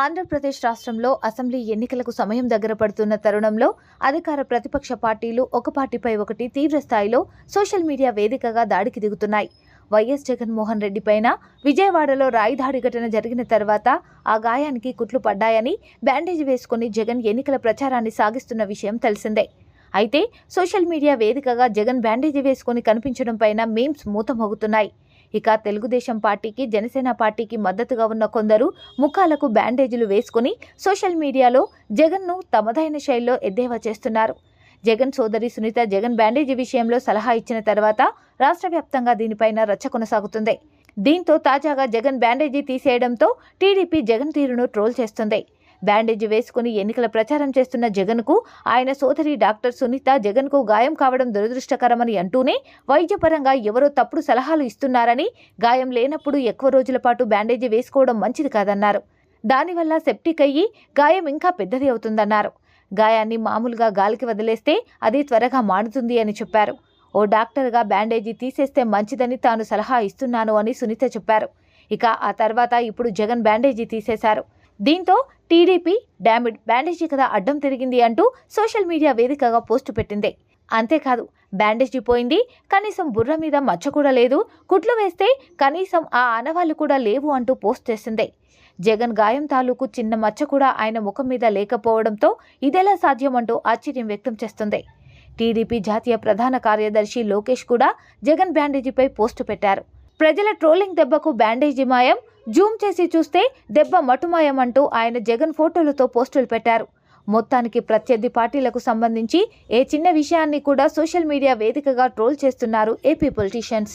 ఆంధ్రప్రదేశ్ రాష్ట్రంలో అసెంబ్లీ ఎన్నికలకు సమయం దగ్గర పడుతున్న తరుణంలో అధికార ప్రతిపక్ష పార్టీలు ఒక పార్టీపై ఒకటి తీవ్ర స్థాయిలో సోషల్ మీడియా వేదికగా దాడికి దిగుతున్నాయి. వైఎస్ జగన్మోహన్ రెడ్డి పైన విజయవాడలో రాయిదాడి ఘటన జరిగిన తర్వాత ఆ గాయానికి కుట్లు పడ్డాయని బ్యాండేజ్ వేసుకుని జగన్ ఎన్నికల ప్రచారాన్ని సాగిస్తున్న విషయం తెలిసిందే. అయితే సోషల్ మీడియా వేదికగా జగన్ బ్యాండేజీ వేసుకుని కనిపించడం పైన మీమ్స్ మూతమోగుతున్నాయి. ఇక తెలుగుదేశం పార్టీకి జనసేన పార్టీకి మద్దతుగా ఉన్న కొందరు ముఖాలకు బ్యాండేజీలు వేసుకుని సోషల్ మీడియాలో జగన్ను తమదైన శైలిలో ఎద్దేవా చేస్తున్నారు. జగన్ సోదరి సునీత జగన్ బ్యాండేజీ విషయంలో సలహా ఇచ్చిన తర్వాత రాష్ట్ర వ్యాప్తంగా దీనిపైన రచ్చ కొనసాగుతుంది. దీంతో తాజాగా జగన్ బ్యాండేజీ తీసేయడంతో టీడీపీ జగన్ తీరును ట్రోల్ చేస్తుంది. బ్యాండేజీ వేసుకుని ఎన్నికల ప్రచారం చేస్తున్న జగన్కు ఆయన సోదరి డాక్టర్ సునీత జగన్కు గాయం కావడం దురదృష్టకరమని అంటూనే వైద్యపరంగా ఎవరో తప్పుడు సలహాలు ఇస్తున్నారని గాయం లేనప్పుడు ఎక్కువ రోజుల పాటు బ్యాండేజీ వేసుకోవడం మంచిది కాదన్నారు. దానివల్ల సెప్టిక్ అయ్యి గాయం ఇంకా పెద్దది అవుతుందన్నారు. గాయాన్ని మామూలుగా గాలికి వదిలేస్తే అది త్వరగా మాడుతుంది అని చెప్పారు. ఓ డాక్టర్గా బ్యాండేజీ తీసేస్తే మంచిదని తాను సలహా ఇస్తున్నాను అని సునీత చెప్పారు. ఇక ఆ తర్వాత ఇప్పుడు జగన్ బ్యాండేజీ తీసేశారు. దీంతో టీడీపీ డామిడ్ బ్యాండేజీ కదా అడ్డం తిరిగింది అంటూ సోషల్ మీడియా వేదికగా పోస్టు పెట్టింది. అంతేకాదు బ్యాండేజీ పోయింది కనీసం బుర్ర మీద మచ్చ కూడా లేదు కుట్లు వేస్తే కనీసం ఆ ఆనవాళ్ళు కూడా లేవు అంటూ పోస్ట్ చేసింది. జగన్ గాయం తాలూకు చిన్న మచ్చ కూడా ఆయన ముఖం మీద లేకపోవడంతో ఇదెలా సాధ్యం అంటూ ఆశ్చర్యం వ్యక్తం చేస్తుంది. టీడీపీ జాతీయ ప్రధాన కార్యదర్శి లోకేష్ కూడా జగన్ బ్యాండేజీపై పోస్టు పెట్టారు. ప్రజల ట్రోలింగ్ దెబ్బకు బ్యాండేజీ మాయం జూమ్ చేసి చూస్తే దెబ్బ మటుమాయం అంటూ ఆయన జగన్ ఫోటోలతో పోస్టులు పెట్టారు. మొత్తానికి ప్రత్యర్థి పార్టీలకు సంబంధించి ఏ చిన్న విషయాన్ని కూడా సోషల్ మీడియా వేదికగా ట్రోల్ చేస్తున్నారు ఏపీ పొలిటీషియన్స్.